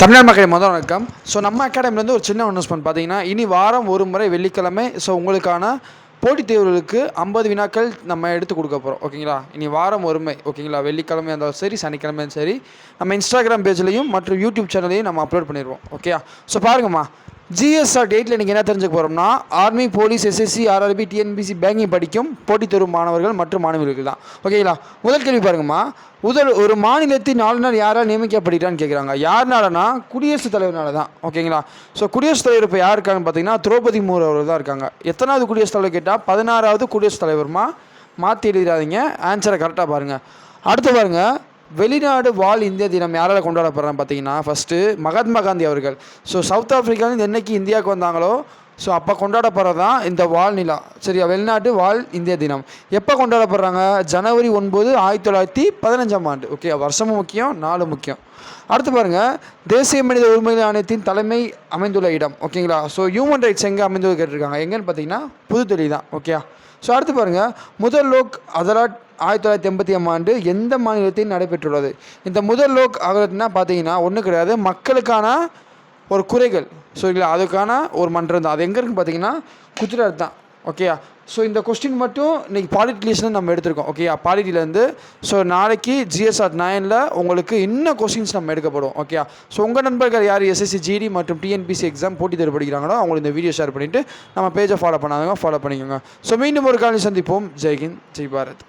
தமிழ்நாடு மக்கள் முதல் வணக்கம். ஸோ நம்ம அகாடமிலேருந்து ஒரு சின்ன அனௌன்ஸ்மெண்ட் பார்த்தீங்கன்னா இனி வாரம் ஒரு முறை வெள்ளிக்கிழமை. ஸோ உங்களுக்கான போட்டித் தேர்வுகளுக்கு ஐம்பது வினாக்கள் நம்ம எடுத்து கொடுக்க போகிறோம் ஓகேங்களா இனி வாரம் ஒருமை ஓகேங்களா வெள்ளிக்கிழமை இருந்தாலும் சரி சனிக்கிழமையும் சரி நம்ம இன்ஸ்டாகிராம் பேஜ்லையும் மற்றும் யூடியூப் சேனலையும் நம்ம அப்லோட் பண்ணிடுவோம். ஓகேயா ஸோ பாருங்கம்மா. ஜிஎஸ்ஆர் டேட்டில் நீங்கள் என்ன தெரிஞ்சுக்க போகிறோம்னா army police SSC RRB TNPSC banking படிக்கும் போட்டித் தேர்வு மாணவர்கள் மற்றும் மாணவர்கள் தான். ஓகேங்களா முதல் கேள்வி பாருங்கம்மா. முதல் ஒரு மாநிலத்தின் ஆளுநர் யாரால் நியமிக்கப்படுகிறான்னு கேட்குறாங்க யாருனாலனா குடியரசுத் தலைவர்னால தான். ஓகேங்களா ஸோ குடியரசுத் தலைவர் இப்போ யார் இருக்காங்கன்னு பார்த்தீங்கன்னா திரௌபதி முர்மு அவர்கள் தான் இருக்காங்க. எத்தனாவது குடியரசுத் தலைவர் கேட்டால் பதினாறாவது குடியரசுத் தலைவர்மா? மாற்றி எழுதிடாதீங்க. ஆன்சரை கரெக்டாக பாருங்கள் அடுத்து பாருங்கள் வெளிநாடு வாழ் இந்திய தினம் யாரால் கொண்டாடப்படுறாங்க பார்த்தீங்கன்னா ஃபஸ்ட்டு மகாத்மா காந்தி அவர்கள். ஸோ சவுத் ஆஃப்ரிக்காலேருந்து என்னைக்கு இந்தியாவுக்கு வந்தாங்களோ ஸோ அப்போ கொண்டாடப்படுறது தான் இந்த வாழ் நிலா. சரியா? வெளிநாட்டு வாழ் இந்திய தினம். எப்போ கொண்டாடப்படுறாங்க? ஜனவரி ஒன்பது ஆயிரத்தி தொள்ளாயிரத்தி பதினஞ்சாம் ஆண்டு. ஓகே வருஷமும் முக்கியம் நாலு முக்கியம். அடுத்து பாருங்கள் தேசிய மனித உரிமைகள் ஆணையத்தின் தலைமை அமைந்துள்ள இடம். ஓகேங்களா ஸோ ஹியூமன் ரைட்ஸ் எங்கே அமைந்துள்ள கேட்டிருக்காங்க? எங்கேன்னு பார்த்தீங்கன்னா புதுதில்லி தான் ஓகே ஸோ அடுத்து பாருங்கள் முதல் லோக் அதலாட் ஆயிரத்தி தொள்ளாயிரத்தி எண்பத்தி ஆண்டு எந்த மாநிலத்தில் நடைபெற்றுள்ளது. இந்த முதல் லோக் அகலட்னா பார்த்தீங்கன்னா ஒன்றும் கிடையாது. மக்களுக்கான ஒரு குறைகள். ஸோ அதுக்கான ஒரு மன்றம் தான். அது எங்கே இருக்குன்னு பார்த்தீங்கன்னா குஜராத் தான். ஓகேயா ஸோ இந்த கொஸ்டின் மட்டும் இன்றைக்கி பாலிட்டிலேஷன் நம்ம எடுத்திருக்கோம். ஓகேயா பாலிட்டிலேருந்து ஸோ நாளைக்கு ஜிஎஸ்ஆர் நைனில் உங்களுக்கு இன்னும் கொஸ்டின்ஸ் நம்ம எடுக்கப்படும். ஓகேயா ஸோ உங்கள் நண்பர்கள் யார்? எஸ்எஸ்சி ஜிடி மற்றும் டிஎன்பிசி எக்ஸாம் போட்டி தேர்வு படிக்கிறாங்களோ அவங்களுக்கு இந்த வீடியோ ஷேர் பண்ணிவிட்டு நம்ம பேஜை ஃபாலோ பண்ணாதவங்க ஃபாலோ பண்ணிக்கோங்க. ஸோ மீண்டும் ஒரு காலையில் சந்திப்போம். ஜெய்ஹிந்த் ஜெய் பாரத்.